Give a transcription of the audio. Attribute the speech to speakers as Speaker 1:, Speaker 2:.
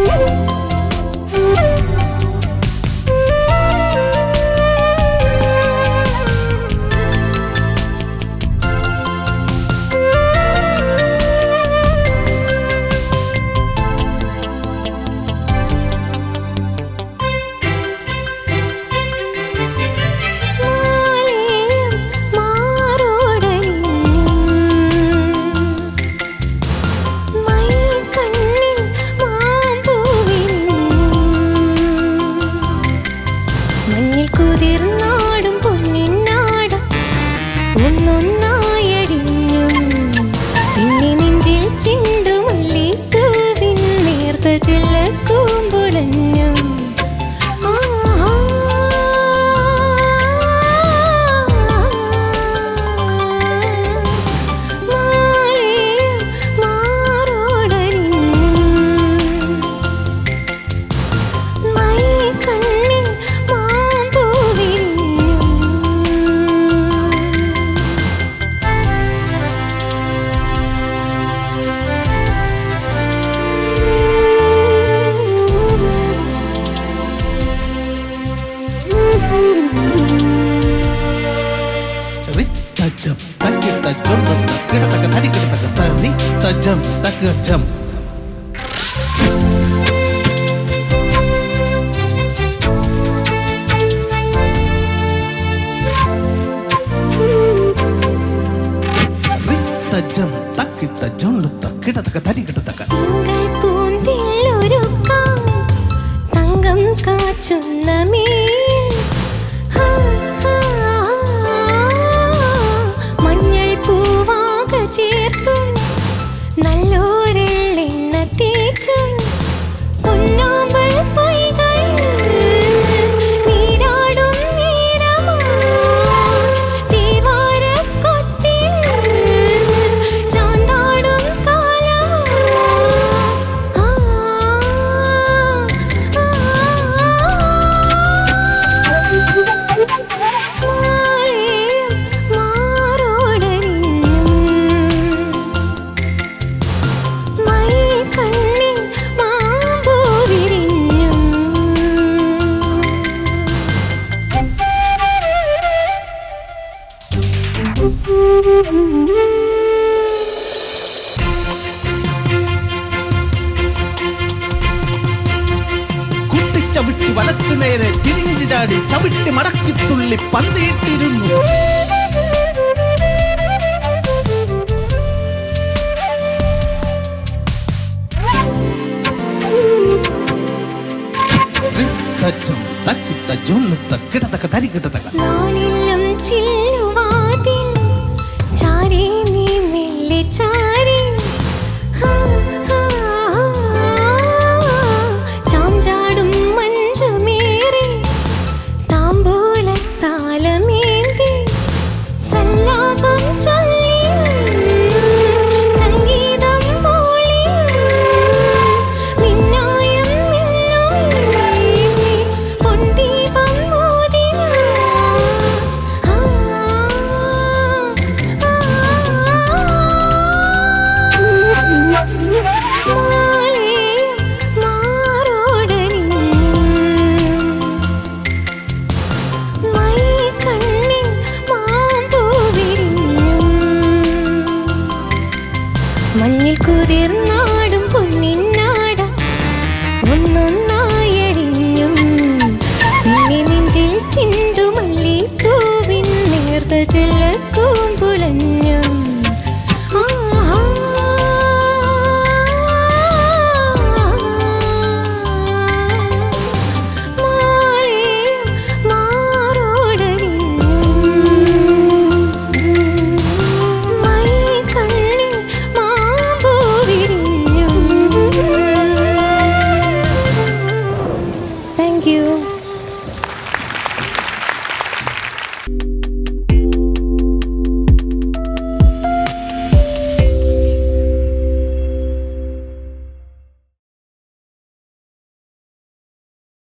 Speaker 1: Woo! ജൊണ്ട തക്കിട തക തരികിട തക തരി തജം തക ജം. റിത്തജം തക്കിട്ട ജൊണ്ട തക്കിട തക തരികിട തക
Speaker 2: തങ്കം കാച്ചുന്ന മേൽ
Speaker 1: കുട്ടിച്ചവിട്ടി വലത്തു നേരെ തിരിഞ്ഞു ചാടി ചവിട്ടി മടക്കിത്തുള്ളി പന്തിയിട്ടിരുന്നു ും. തക്കിട്ട കിടത്തക്ക തക്കിട തക തരികിട
Speaker 2: നേർത്ത